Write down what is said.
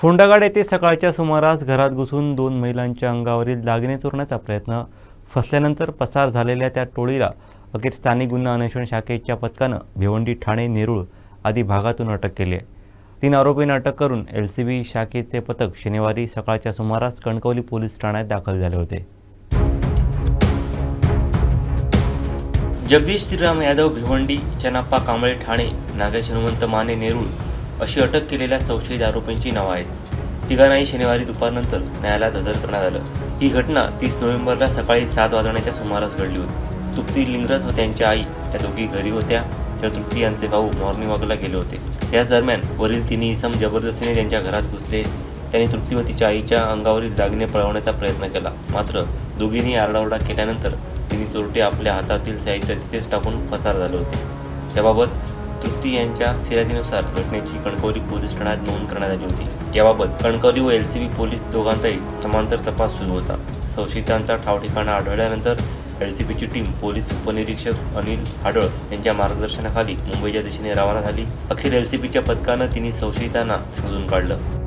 फोंडागाड येथे सकाळच्या सुमारास घरात घुसून दोन महिलांच्या अंगावरील दागिने चोरण्याचा प्रयत्न फसल्यानंतर पसार झालेल्या त्या टोळीला अखेर स्थानिक गुन्हा अन्वेषण शाखेच्या पथकानं भिवंडी ठाणे नेरूळ आदी भागातून अटक केली आहे. तीन आरोपींना अटक करून एल सी बी शाखेचे पथक शनिवारी सकाळच्या सुमारास कणकवली पोलीस ठाण्यात दाखल झाले होते. जगदीश श्रीराम यादव भिवंडी चनाप्पा कांबळे ठाणे नागेश हनुमंत माने नेरूळ अशी अटक केलेल्या संशयित आरोपींची नावं आहेत. तिघांनाही शनिवारी दुपारनंतर न्यायालयात हजर करण्यात आलं. ही घटना तीस नोव्हेंबरला सकाळी सात वाजण्याच्या सुमारास घडली होती. तृप्ती लिंगरस व त्यांच्या आई या दोघी घरी होत्या. तर तृप्ती यांचे भाऊ मॉर्निंग वॉकला गेले होते. याच दरम्यान वरील तिन्ही इसम जबरदस्तीने त्यांच्या घरात घुसले. त्यांनी तृप्ती व तिच्या आईच्या अंगावरील दागिने पळवण्याचा प्रयत्न केला. मात्र दोघींनी आरडाओरडा केल्यानंतर तिने चोरटे आपल्या हातातील साहित्य तिथेच टाकून पसार झाले होते. याबाबत तृप्ती यांच्या फिर्यादीनुसार घटनेची कणकवली पोलीस ठाण्यात नोंद करण्यात आली होती. याबाबत कणकवली व एल सी बी पोलीस दोघांचाही समांतर तपास सुरू होता. संशयितांचा ठावठिकाणा आढळल्यानंतर एल सी बीची टीम पोलीस उपनिरीक्षक अनिल हाडळ यांच्या मार्गदर्शनाखाली मुंबईच्या दिशेने रवाना झाली. अखेर एल सी बीच्या पथकानं तिन्ही संशयितांना शोधून काढलं.